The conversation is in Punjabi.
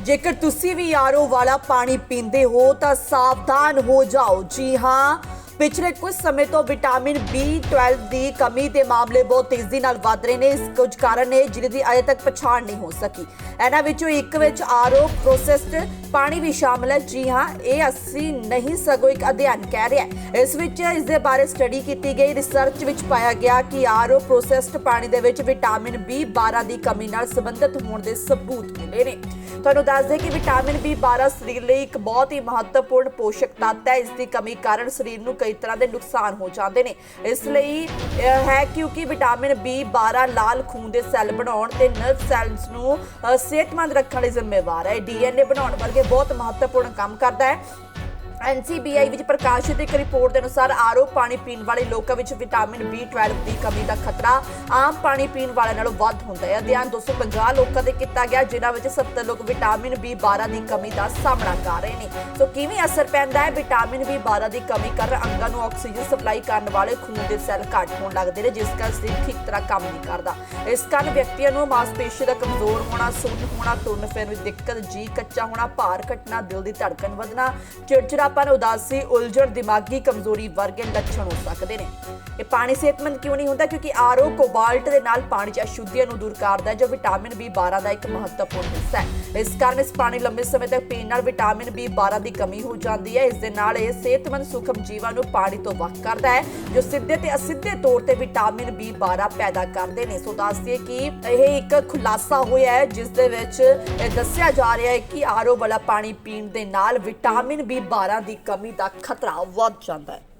ਜੇਕਰ ਤੁਸੀਂ ਵੀ ਆਰਓ ਵਾਲਾ ਪਾਣੀ ਪੀਂਦੇ ਹੋ ਤਾਂ ਸਾਵਧਾਨ ਹੋ ਜਾਓ। ਜੀ ਹਾਂ ਪਿਛਲੇ ਕੁਝ ਸਮੇਂ ਤੋਂ ਵਿਟਾਮਿਨ B12 ਦੀ ਕਮੀ ਦੇ ਮਾਮਲੇ ਬਹੁਤ ਤੇਜ਼ੀ ਨਾਲ ਵੱਧ ਰਹੇ ਨੇ, ਇਸ ਕੁਝ ਕਾਰਨ ਨੇ ਜਿਹਦੀ ਦੀ ਅਜੇ ਤੱਕ ਪਛਾਣ ਨਹੀਂ ਹੋ ਸਕੀ। ਇਹਨਾਂ ਵਿੱਚੋਂ ਇੱਕ ਵਿੱਚ ਆਰਓ ਪ੍ਰੋਸੈਸਡ ਪਾਣੀ ਵੀ ਸ਼ਾਮਲ ਹੈ। ਜੀ ਹਾਂ, ਇਹ ਅਸੀਂ ਨਹੀਂ ਸਗੋਂ ਇੱਕ ਅਧਿਐਨ ਕਹਿ ਰਿਹਾ ਹੈ। ਇਸ ਵਿੱਚ ਇਸ ਦੇ ਬਾਰੇ ਸਟੱਡੀ ਕੀਤੀ ਗਈ। ਰਿਸਰਚ ਵਿੱਚ ਪਾਇਆ ਗਿਆ ਕਿ ਆਰਓ ਪ੍ਰੋਸੈਸਡ ਪਾਣੀ ਦੇ ਵਿੱਚ ਵਿਟਾਮਿਨ B12 ਦੀ ਕਮੀ ਨਾਲ ਸੰਬੰਧਿਤ ਹੋਣ ਦੇ ਸਬੂਤ ਮਿਲੇ ਨੇ। ਤੁਹਾਨੂੰ ਦੱਸ ਦੇ ਕਿ ਵਿਟਾਮਿਨ B12 ਸਰੀਰ ਲਈ ਇੱਕ ਬਹੁਤ ਹੀ ਮਹੱਤਵਪੂਰਨ ਪੋਸ਼ਕ ਤੱਤ ਹੈ। ਇਸ ਦੀ ਕਮੀ ਕਾਰਨ ਸਰੀਰ ਨੂੰ ਕਈ ਤਰ੍ਹਾਂ ਦੇ ਨੁਕਸਾਨ ਹੋ ਜਾਂਦੇ ਨੇ। ਇਸ ਲਈ ਹੈ ਕਿਉਂਕਿ ਵਿਟਾਮਿਨ B12 ਲਾਲ ਖੂਨ ਦੇ ਸੈੱਲ ਬਣਾਉਣ ਤੇ ਨਰਵ ਸੈਲਸ ਨੂੰ ਅ, ਸਿਹਤਮੰਦ ਰੱਖਣ ਲਈ ਜ਼ਿੰਮੇਵਾਰ ਹੈ। ਡੀਐਨਏ ਬਣਾਉਣ ਵਰਗੇ ਬਹੁਤ ਮਹੱਤਵਪੂਰਨ ਕੰਮ ਕਰਦਾ ਹੈ। NCBI ਵਿੱਚ ਪ੍ਰਕਾਸ਼ਿਤ ਇੱਕ ਰਿਪੋਰਟ ਦੇ ਅਨੁਸਾਰ ਆਰੋਪ ਪਾਣੀ ਪੀਣ ਵਾਲੇ ਲੋਕਾਂ ਵਿੱਚ ਵਿਟਾਮਿਨ B12 ਦੀ ਕਮੀ ਦਾ ਖਤਰਾ ਆਮ ਪਾਣੀ ਪੀਣ ਵਾਲਿਆਂ ਨਾਲੋਂ ਵੱਧ ਹੁੰਦਾ ਹੈ। ਅਧਿਐਨ 250 ਲੋਕਾਂ ਦੇ ਕੀਤਾ ਗਿਆ, ਜਿਨ੍ਹਾਂ ਵਿੱਚ 70 ਲੋਕ ਵਿਟਾਮਿਨ B12 ਦੀ ਕਮੀ ਦਾ ਸਾਹਮਣਾ ਕਰ ਰਹੇ ਨੇ। ਸੋ ਕਿਵੇਂ ਅਸਰ ਪੈਂਦਾ ਹੈ? ਵਿਟਾਮਿਨ B12 ਦੀ ਕਮੀ ਕਾਰਨ ਅੰਗਾਂ ਨੂੰ ਆਕਸੀਜਨ ਸਪਲਾਈ ਕਰਨ ਵਾਲੇ ਖੂਨ ਦੇ ਸੈੱਲ ਘੱਟ ਹੋਣ ਲੱਗਦੇ ਨੇ, ਜਿਸ ਕਾਰਨ ਸਰੀਰ ਠੀਕ ਤਰ੍ਹਾਂ ਕੰਮ ਨਹੀਂ ਕਰਦਾ। ਇਸ ਕਾਰਨ ਵਿਅਕਤੀਆਂ ਨੂੰ ਮਾਸਪੇਸ਼ੀ ਦਾ ਕਮਜ਼ੋਰ ਹੋਣਾ, ਸੁੰਨ ਹੋਣਾ, ਤੁਰਨ ਫਿਰਨ ਵਿੱਚ ਦਿੱਕਤ, ਜੀ ਕੱਚਾ ਹੋਣਾ, ਭਾਰ ਘਟਣਾ, ਦਿਲ ਦੀ ਧੜਕਣ ਵਧਣਾ, ਚਿੜਚਿੜਾ ਚਿੜਚਿੜਾਪਨ ਉਦਾਸੀ ਉਲਝਣ, ਦਿਮਾਗੀ ਕਮਜ਼ੋਰੀ ਵਰਗੇ ਲੱਛਣ ਹੋ ਸਕਦੇ ਨੇ। ਇਹ ਪਾਣੀ ਸਿਹਤਮੰਦ ਕਿਉਂ ਨਹੀਂ ਹੁੰਦਾ? ਕਿਉਂਕਿ ਆਰਓ ਕੋਬਾਲਟ ਦੇ ਨਾਲ ਪਾਣੀ 'ਚ ਅਸ਼ੁੱਧੀਆਂ ਨੂੰ ਦੂਰ ਕਰਦਾ ਹੈ, ਜੋ ਵਿਟਾਮਿਨ B12 ਦਾ ਇੱਕ ਮਹੱਤਵਪੂਰਨ ਹਿੱਸਾ ਹੈ। ਇਸ ਕਾਰਨ ਇਸ ਪਾਣੀ ਲੰਬੇ ਸਮੇਂ ਤੱਕ ਪੀਣ ਨਾਲ ਵਿਟਾਮਿਨ B12 ਦੀ ਕਮੀ ਹੋ ਜਾਂਦੀ ਹੈ। ਇਸ ਦੇ ਨਾਲ ਇਹ ਸਿਹਤਮੰਦ ਸੁਖਮ ਜੀਵਾਂ ਨੂੰ ਪਾਣੀ ਤੋਂ ਵੱਖ ਕਰਦਾ ਹੈ, ਜੋ ਸਿੱਧੇ ਤੇ ਅਸਿੱਧੇ ਤੌਰ ਤੇ ਵਿਟਾਮਿਨ B12 ਪੈਦਾ ਕਰਦੇ ਨੇ। ਸੋ ਦੱਸ ਕਿ ਇਹ ਇੱਕ ਖੁਲਾਸਾ ਹੋਇਆ ਹੈ, ਜਿਸ ਦੇ ਵਿੱਚ ਇਹ ਦੱਸਿਆ ਜਾ ਰਿਹਾ ਹੈ ਕਿ ਆਰਓ ਵਾਲਾ ਪਾਣੀ ਪੀਣ ਦੇ ਨਾਲ ਵਿਟਾਮਿਨ B12 ਦੀ ਕਮੀ ਦਾ ਖਤਰਾ ਵੱਧ ਜਾਂਦਾ ਹੈ।